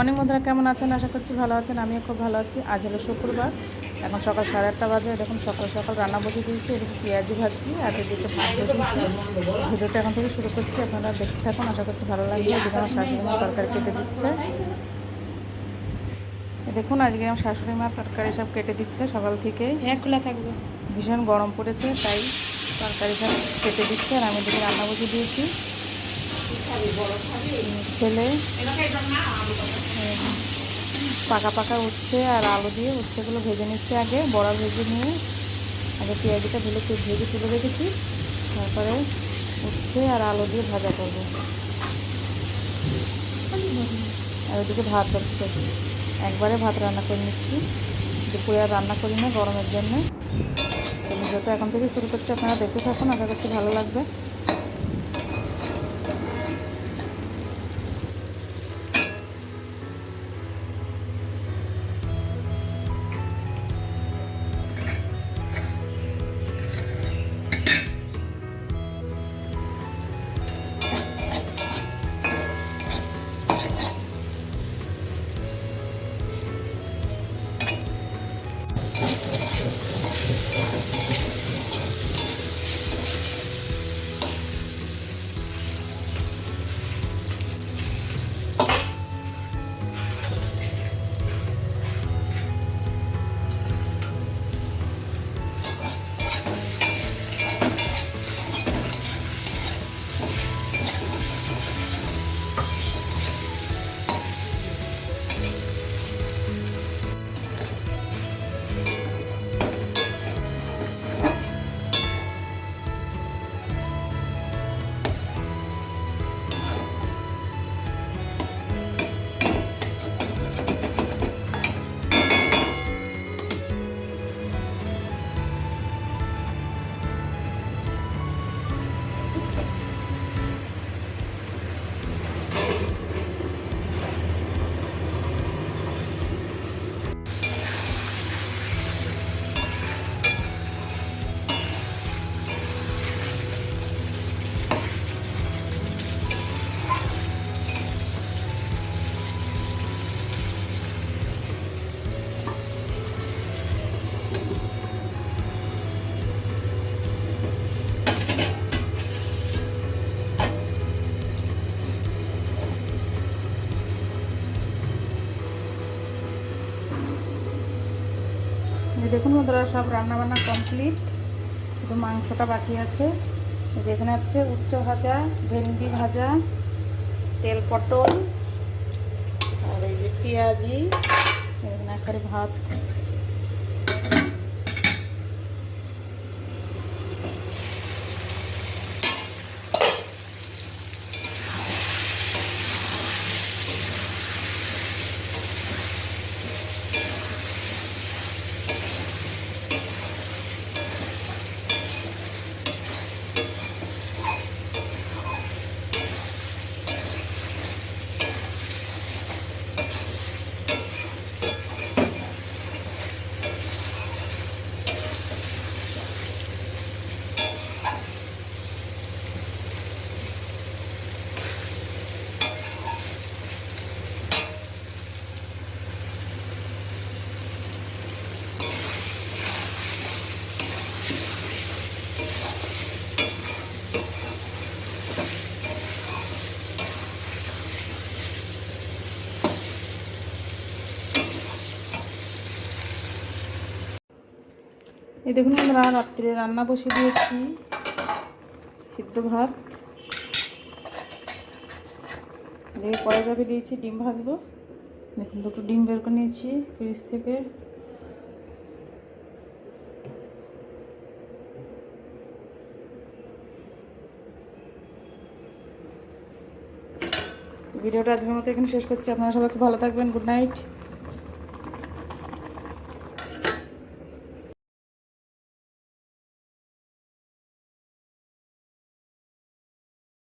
Morning বন্ধুরা কেমন আছেন? আশা করছি ভালো আছেন। আমিও খুব ভালো আছি। আজ হলো শুক্রবার। এখন সকাল সাড়ে আটটা বাজে। দেখুন সকাল সকাল রান্না বসে দিয়েছি। এদিকে পেঁয়াজি ভাজছি আর এদিকে বসিয়েছি। ভিডিওটা এখন থেকে শুরু করছি। আপনারা দেখতে থাকুন। আশা করছি ভালো লাগবে। এদিকে আমার শাশুড়ি মা তরকারি কেটে দিচ্ছে। দেখুন আজকে আমার শাশুড়ি মা তরকারি সব কেটে দিচ্ছে সকাল থেকে হ্যাঁ খোলা থাকবে। ভীষণ গরম পড়েছে তাই তরকারি সব কেটে দিচ্ছে। আর আমি এদিকে রান্না বসে দিয়েছি। ছেলে। পাকা পাকা উঠছে আর আলু দিয়ে উচ্ছেগুলো ভেজে নিচ্ছে আগে, বড়া ভেজে নিয়ে। আগে পেঁয়াজিটা ভেলে ভেজে তুলে রেখেছি। তারপরে উঠছে আর আলু দিয়ে ভাজা করব। আর ওদিকে ভাত হচ্ছে। একবারে ভাত রান্না করে নিচ্ছি। দুপুরে আর রান্না করি না গরমের জন্য। ভিডিওটা এখন থেকে শুরু করছি। আপনারা দেখতে থাকুন। আশা করছি ভালো লাগবে। দেখুন বন্ধুরা, সব রান্নাবান্না কমপ্লিট শুধু মাংসটা বাকি আছে। যেখানে আছে উচ্চ ভাজা, ভেন্ডি ভাজা, তেল পটল, আর এই যে পেঁয়াজি, এখানে ভাত। এই দেখুন আমরা রাত্রে রান্না বসিয়ে দিয়েছি, সিদ্ধ ভাত। দিয়ে কড়াই চাপে দিয়েছি, ডিম ভাজবো। দেখুন, দুটো ডিম বের করে নিয়েছি ফ্রিজ থেকে। ভিডিওটা আজকের মতো এখানে শেষ করছি। আপনারা সবাইকে ভালো থাকবেন। Good night.